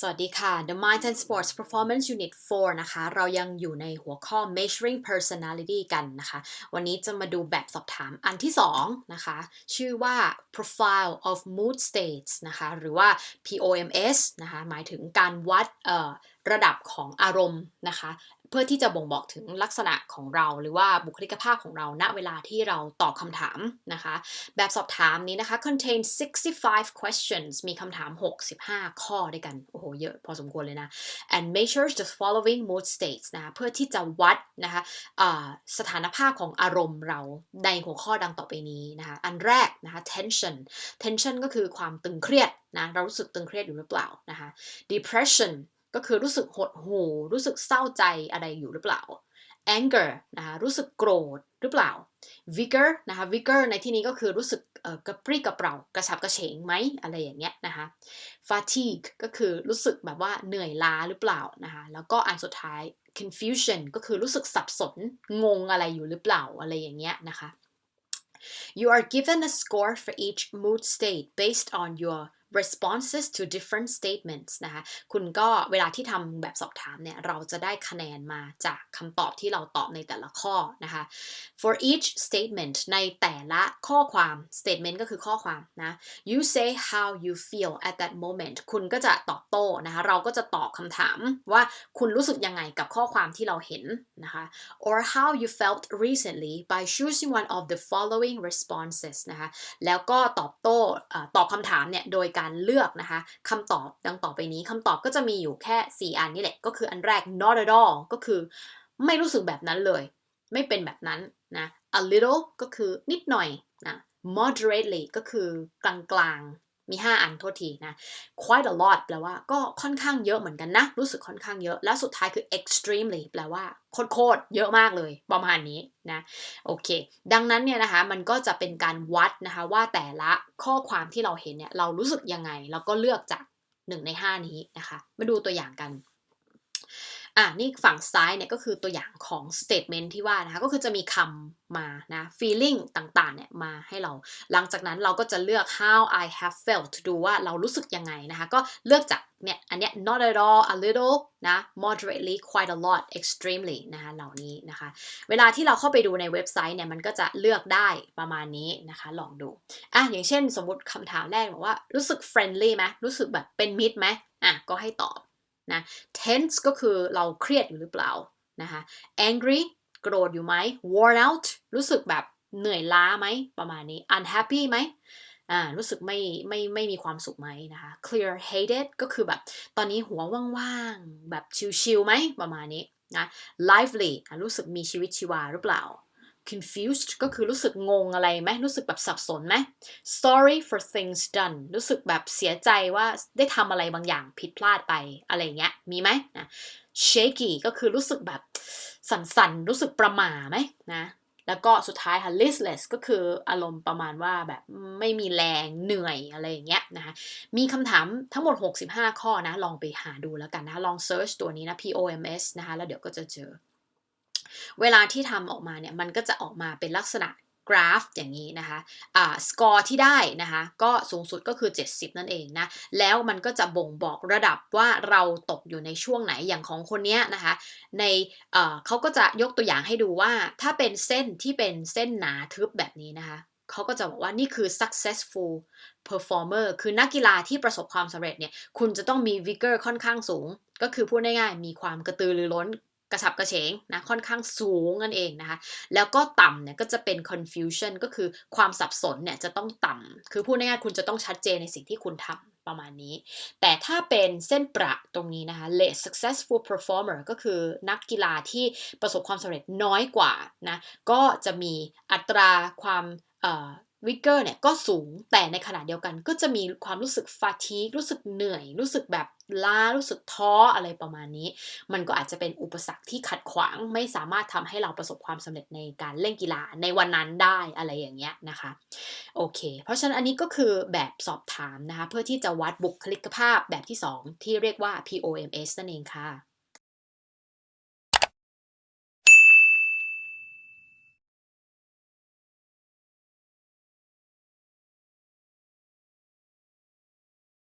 สวัสดีค่ะ The Mind and Sports Performance Unit 4 นะคะ เรายังอยู่ในหัวข้อ measuring personality กันนะคะ วันนี้จะมาดูแบบสอบถามอันที่ 2 นะคะ ชื่อว่า profile of mood states นะคะ หรือว่า POMS นะคะ หมายถึงการวัดเอ่อ ระดับของอารมณ์นะคะ เพื่อที่จะบ่งบอกถึงลักษณะของเรา หรือว่าบุคลิกภาพของเราณเวลาที่เราตอบคำถามนะคะ แบบสอบถามนี้นะคะ contain 65 questions มีคำถาม 65 ข้อด้วยกัน โอ้โห เยอะพอสมควรเลยนะ and measures the following mood states นะคะเพื่อที่จะวัดนะคะสถานภาพของอารมณ์เราในหัวข้อดังต่อไปนี้นะคะ อันแรกนะคะ tension tension ก็คือความตึงเครียดนะเรารู้สึกตึงเครียดอยู่หรือเปล่านะคะ depression ก็คือรู้สึกหดหู่รู้สึกเศร้าใจอะไรอยู่หรือเปล่า anger นะคะรู้สึกโกรธหรือเปล่า vigor นะคะ vigor ในที่นี้ก็คือรู้สึกกระปรี้กระเปร่ากระฉับกระเฉงไหมอะไรอย่างเงี้ยนะคะ fatigue ก็คือรู้สึกแบบว่าเหนื่อยล้าหรือเปล่านะคะแล้วก็อันสุดท้าย confusion ก็คือรู้สึกสับสนงงอะไรอยู่หรือเปล่าอะไรอย่างเงี้ยนะคะ You are given a score for each mood state based on your responses to different statements นะคะ คุณก็เวลาที่ทำแบบสอบถามเนี่ย เราจะได้คะแนนมาจากคำตอบที่เราตอบในแต่ละข้อนะคะ for each statement ในแต่ละข้อความ statement ก็คือข้อความนะ you say how you feel at that moment คุณก็จะตอบโต้นะคะ เราก็จะตอบคำถามว่าคุณรู้สึกยังไงกับข้อความที่เราเห็นนะคะ or how you felt recently by choosing one of the following responses นะคะ แล้วก็ตอบโต้ตอบคำถามเนี่ยโดยการเลือกนะคะคำตอบดังต่อไปนี้คำตอบก็จะมีอยู่แค่ 4 อันนี่แหละ ก็คืออันแรก not at all ก็คือไม่รู้สึกแบบนั้นเลย ไม่เป็นแบบนั้นนะ a little ก็คือนิดหน่อยนะ moderately ก็คือกลางๆ มี 5 อันโทษทีนะ quite a lot แปลว่าก็ค่อนข้างเยอะเหมือนกันนะ รู้สึกค่อนข้างเยอะ และสุดท้ายคือ extremely แปลว่าโคตรเยอะมากเลยประมาณนี้นะโอเค ดังนั้นเนี่ยนะคะมันก็จะเป็นการวัดนะคะว่าแต่ละข้อความที่เราเห็นเนี่ยเรารู้สึกยังไง แล้วก็เลือกจาก 1 ใน 5 นี้นะคะ มาดูตัวอย่างกัน อะนี่ฝั่งซ้ายเนี่ยก็คือตัวอย่างของ statement ที่ว่านะคะก็คือจะมีคำมานะ feeling ต่างๆเนี่ยมาให้เรา หลังจากนั้นเราก็จะเลือก how I have felt ดูว่าเรารู้สึกยังไงนะคะก็เลือกจากเนี่ยอันเนี้ย not at all a little นะ moderately quite a lot extremely นะคะเหล่านี้นะคะ เวลาที่เราเข้าไปดูในเว็บไซต์เนี่ยมันก็จะเลือกได้ประมาณนี้นะคะลองดูอะอย่างเช่นสมมติคำถามแรกบอกว่ารู้สึก friendly ไหมรู้สึกแบบเป็นมิตรไหมอะก็ให้ตอบ นะ tense ก็คือเราเครียดอยู่หรือเปล่านะคะ angry โกรธอยู่ไหม worn out รู้สึกแบบเหนื่อยล้าไหมประมาณนี้ unhappy ไหมอ่ารู้สึกไม่ไม่ไม่มีความสุขไหมนะคะ clear headed ก็คือแบบตอนนี้หัวว่างๆ แบบชิลๆไหมประมาณนี้นะ lively อะรู้สึกมีชีวิตชีวาหรือเปล่า confused ก็คือรู้สึกงงอะไรไหมรู้สึกแบบสับสนไหม sorry for things done รู้สึกแบบเสียใจว่าได้ทำอะไรบางอย่างผิดพลาดไปอะไรเงี้ยมีไหมนะ shaky ก็คือรู้สึกแบบสั่นๆ รู้สึกประหม่าไหมนะแล้วก็สุดท้ายค่ะ listless ก็คืออารมณ์ประมาณว่าแบบไม่มีแรงเหนื่อยอะไรอย่างเงี้ยนะคะ มีคำถามทั้งหมด 65 ข้อนะ ลองไปหาดูแล้วกันนะคะลอง search ตัวนี้นะ POMS นะคะ แล้วเดี๋ยวก็จะเจอ เวลาที่ทำออกมาเนี่ยมันก็จะออกมาเป็นลักษณะกราฟอย่างนี้นะคะอ่าสกอร์ที่ได้นะคะก็สูงสุดก็คือ 70 นั่นเองนะ แล้วมันก็จะบ่งบอกระดับว่าเราตกอยู่ในช่วงไหนอย่างของคนเนี้ยนะคะ ในเอ่อเขาก็จะยกตัวอย่างให้ดูว่าถ้าเป็นเส้นที่เป็นเส้นหนาทึบแบบนี้นะคะเขาก็จะบอกว่านี่คือ successful performer คือนักกีฬาที่ประสบความสำเร็จเนี่ย คุณจะต้องมี vigor ค่อนข้างสูง ก็คือพูดง่ายๆ มีความกระตือรือร้น กระฉับกระเฉงนะค่อนข้างสูงนั่นเองนะคะแล้วก็ต่ำเนี่ยก็จะเป็น confusion ก็คือความสับสนเนี่ยจะต้องต่ำคือพูดง่ายๆคุณจะต้องชัดเจนในสิ่งที่คุณทำประมาณนี้ แต่ถ้าเป็นเส้นประตรงนี้นะคะ less successful performer ก็คือนักกีฬาที่ประสบความสำเร็จน้อยกว่านะก็จะมีอัตราความ วิกเกอร์เนี่ยก็สูงแต่ในขณะเดียวกันก็จะมีความรู้สึกฟาทีกรู้สึกเหนื่อย รู้สึกแบบล้ารู้สึกท้ออะไรประมาณนี้ มันก็อาจจะเป็นอุปสรรคที่ขัดขวางไม่สามารถทำให้เราประสบความสำเร็จในการเล่นกีฬาในวันนั้นได้อะไรอย่างเงี้ยนะคะโอเค เพราะฉะนั้นอันนี้ก็คือแบบสอบถามนะคะเพื่อที่จะวัดบุคลิกภาพแบบที่ 2 ที่เรียกว่า POMS นั่นเองค่ะ